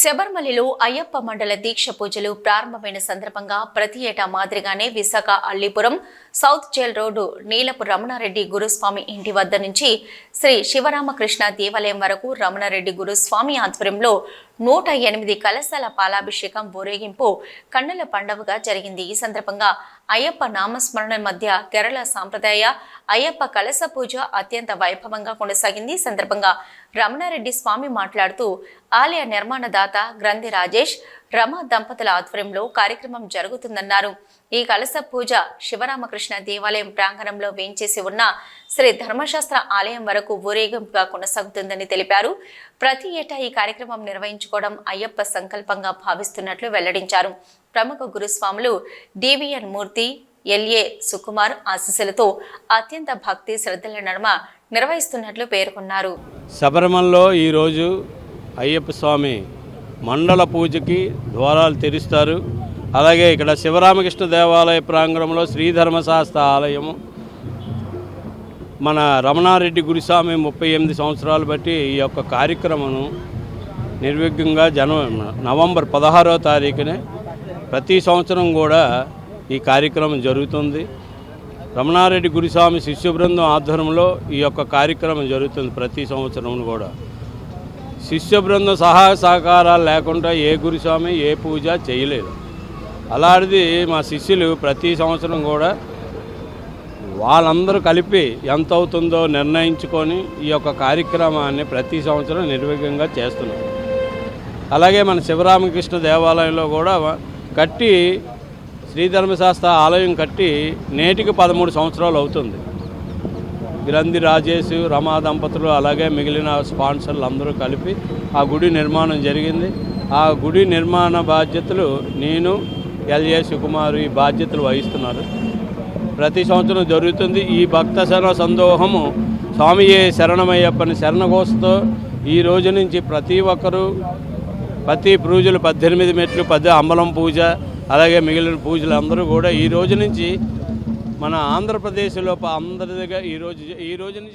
శబర్మలిలో అయ్యప్ప మండల దీక్ష పూజలు ప్రారంభమైన సందర్భంగా ప్రతి ఏటా మాదిరిగానే Visakha Allipuram south jail road Neelapu Ramana Reddy గురుస్వామి ఇంటి వద్ద నుంచి శ్రీ శివరామకృష్ణ దేవాలయం వరకు రమణారెడ్డి గురుస్వామి ఆధ్వర్యంలో నూట ఎనిమిది కలశాల పాలాభిషేకం ఊరేగింపు కన్నుల పండవగా జరిగింది. ఈ సందర్భంగా అయ్యప్ప నామస్మరణ మధ్య కేరళ సాంప్రదాయ అయ్యప్ప కలశ పూజ అత్యంత వైభవంగా కొనసాగింది. ఈ సందర్భంగా రమణారెడ్డి స్వామి మాట్లాడుతూ ఆలయ నిర్మాణదాత గ్రంథి రాజేష్ రమ దంపతుల ఆధ్వర్యంలో కార్యక్రమం జరుగుతుందన్నారు. ఈ కలస పూజ శివరామకృష్ణ దేవాలయం ప్రాంగణంలో వేయించేసి ఉన్న శ్రీ ధర్మశాస్త్ర ఆలయం వరకు ఊరేగింపుగా కొనసాగుతుందని తెలిపారు. ప్రతి ఏటా ఈ కార్యక్రమం నిర్వహించుకోవడం అయ్యప్ప సంకల్పంగా భావిస్తున్నట్లు వెల్లడించారు. ప్రముఖ గురుస్వాములు డివిఎన్ మూర్తి ఎల్ఏ సుకుమార్ ఆశీస్సులతో అత్యంత భక్తి శ్రద్ధల నడుమ నిర్వహిస్తున్నట్లు పేర్కొన్నారు. శబరిమలలో ఈరోజు అయ్యప్ప స్వామి మండల పూజకి ద్వారాలు తెరుస్తారు. అలాగే ఇక్కడ శివరామకృష్ణ దేవాలయ ప్రాంగణంలో శ్రీధర్మశాస్త్ర ఆలయము. మన రమణారెడ్డి గురుస్వామి ముప్పై ఎనిమిది సంవత్సరాలు బట్టి ఈ యొక్క కార్యక్రమం నిర్విఘ్నంగా జన నవంబర్ పదహారవ తారీఖునే ప్రతి సంవత్సరం కూడా ఈ కార్యక్రమం జరుగుతుంది. రమణారెడ్డి గురుస్వామి శిష్యు బృందం ఆధ్వర్యంలో ఈ యొక్క కార్యక్రమం జరుగుతుంది ప్రతి సంవత్సరం కూడా. శిష్య బృందం సహాయ సహకారాలు లేకుండా ఏ గురుస్వామి ఏ పూజ చేయలేదు. అలాంటిది మా శిష్యులు ప్రతి సంవత్సరం కూడా వాళ్ళందరూ కలిపి ఎంత అవుతుందో నిర్ణయించుకొని ఈ యొక్క కార్యక్రమాన్ని ప్రతి సంవత్సరం నిర్విఘ్నంగా చేస్తున్నారు. అలాగే మన శివరామకృష్ణ దేవాలయంలో కూడా కట్టి శ్రీధర్మశాస్త్ర ఆలయం కట్టి నేటికి పదమూడు సంవత్సరాలు అవుతుంది. గ్రంథి రాజేష్ రమా దంపతులు అలాగే మిగిలిన స్పాన్సర్లు అందరూ కలిపి ఆ గుడి నిర్మాణం జరిగింది. ఆ గుడి నిర్మాణ బాధ్యతలు నేను ఎల్ఏ సుకుమార్ ఈ బాధ్యతలు వహిస్తున్నారు. ప్రతి సంవత్సరం జరుగుతుంది. ఈ భక్త శరణ సందోహము స్వామియే శరణమయ్యప్పని శరణఘోషతో ఈ రోజు నుంచి ప్రతి ఒక్కరూ ప్రతి పూజలు పద్దెనిమిది మెట్లు పద్దె అంబలం పూజ అలాగే మిగిలిన పూజలు అందరూ కూడా ఈ రోజు నుంచి మన ఆంధ్రప్రదేశ్లో అందరి దగ్గర ఈ రోజు ఈ రోజు నుంచి